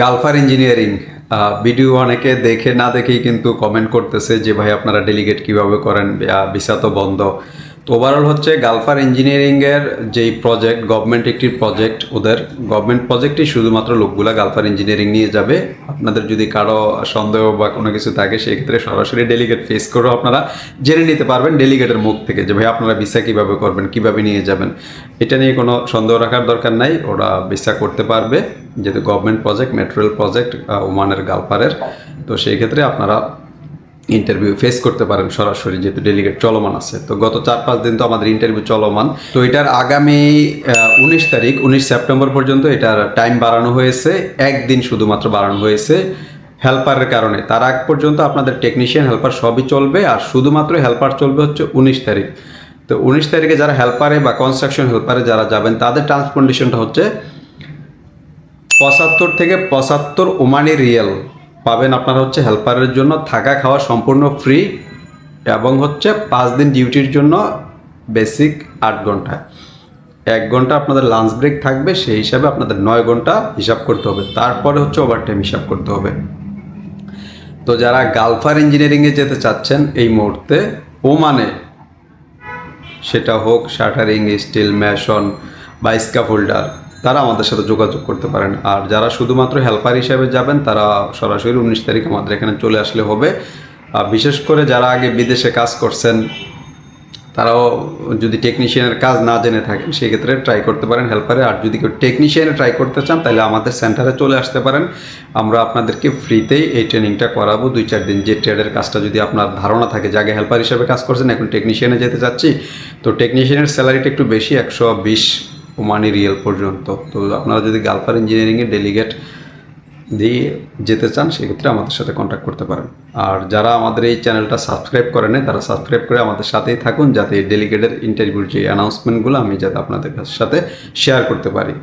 গালফার engineering video অনেকে দেখে না দেখেই কিন্তু কমেন্ট করতেছে যে, ভাই, আপনারা ডেলিগেট কীভাবে করেন? ভিসা তো বন্ধ। ওভারঅল হচ্ছে গালফার ইঞ্জিনিয়ারিংয়ের যেই প্রজেক্ট গভর্নমেন্ট একটি প্রজেক্ট ওদের গভর্নমেন্ট প্রজেক্টই শুধুমাত্র লোকগুলা গালফার ইঞ্জিনিয়ারিং নিয়ে যাবে। আপনাদের যদি কারও সন্দেহ বা কোনো কিছু থাকে সেই ক্ষেত্রে সরাসরি ডেলিগেট ফেস করেও আপনারা জেনে নিতে পারবেন ডেলিগেটের মুখ থেকে যে, ভাই, আপনারা ভিসা কীভাবে করবেন, কীভাবে নিয়ে যাবেন? এটা নিয়ে কোনো সন্দেহ রাখার দরকার নাই। ওরা ভিসা করতে পারবে, যেহেতু গভর্নমেন্ট প্রজেক্ট মেট্রোয়েল প্রজেক্ট ওমানের গালফারের তো সেই ক্ষেত্রে আপনারা ইন্টারভিউ ফেস করতে পারেন সরাসরি, যেহেতু ডেলিগেট চলমান আছে। তো গত চার, পাঁচ দিন তো আমাদের ইন্টারভিউ চলমান। তো এটার আগামী উনিশ তারিখ, উনিশ সেপ্টেম্বর পর্যন্ত এটার টাইম বাড়ানো হয়েছে। একদিন শুধুমাত্র বাড়ানো হয়েছে। হেল্পারের কারণে। তার আগ পর্যন্ত আপনাদের টেকনিশিয়ান হেল্পার সবই চলবে। আর শুধুমাত্র হেল্পার চলবে হচ্ছে উনিশ তারিখ। তো উনিশ তারিখে যারা হেল্পারে বা কনস্ট্রাকশন হেল্পারে যারা যাবেন, তাদের ট্রান্সপোর্টেশনটা হচ্ছে পঁচাত্তর থেকে পঁচাত্তর ওমানি রিয়েল। পাবেন আপনারা হচ্ছে হেল্পারের জন্য। থাকা খাওয়া সম্পূর্ণ ফ্রি এবং হচ্ছে পাঁচ দিন ডিউটির জন্য বেসিক আট ঘণ্টা। এক ঘণ্টা আপনাদের লাঞ্চ ব্রেক থাকবে, সেই হিসাবে আপনাদের নয় ঘণ্টা হিসাব করতে হবে। তারপরে হচ্ছে ওভারটাইম হিসাব করতে হবে। তো যারা গালফার ইঞ্জিনিয়ারিংয়ে যেতে চাচ্ছেন এই মুহূর্তে, ওমানে সেটা হোক শাটারিং, স্টিল ম্যাশন বা স্কাফোল্ডার তারা আমাদের সাথে যোগাযোগ করতে পারেন। আর যারা শুধুমাত্র হেল্পার হিসাবে যাবেন, তারা সরাসরি উনিশ তারিখ আমাদের এখানে চলে আসলে হবে। আর বিশেষ করে যারা আগে বিদেশে কাজ করছেন, তারাও যদি টেকনিশিয়ানের কাজ না জেনে থাকেন, সেক্ষেত্রে ট্রাই করতে পারেন হেল্পারে আর যদি কেউ টেকনিশিয়ানে ট্রাই করতে চান, তাহলে আমাদের সেন্টারে চলে আসতে পারেন। আমরা আপনাদেরকে ফ্রিতেই এই ট্রেনিংটা করাবো। দুই চার দিন যে ট্রেডের কাজটা যদি আপনার ধারণা থাকে যে আগে হেল্পার হিসেবে কাজ করছেন, এখন টেকনিশিয়ানে যেতে চাচ্ছি, তো টেকনিশিয়ানের স্যালারিটা একটু বেশি, একশো বিশ ওমানি রিয়েল পর্যন্ত। তো আপনারা যদি গালফার ইঞ্জিনিয়ারিংয়ে ডেলিগেট দিয়ে যেতে চান, সেক্ষেত্রে আমাদের সাথে কন্ট্যাক্ট করতে পারেন। আর যারা আমাদের এই চ্যানেলটা সাবস্ক্রাইব করেনি তারা সাবস্ক্রাইব করে আমাদের সাথেই থাকুন, যাতে ডেলিগেটের ইন্টারভিউর যে অ্যানাউন্সমেন্টগুলো আমি যাতে আপনাদের সাথে শেয়ার করতে পারি।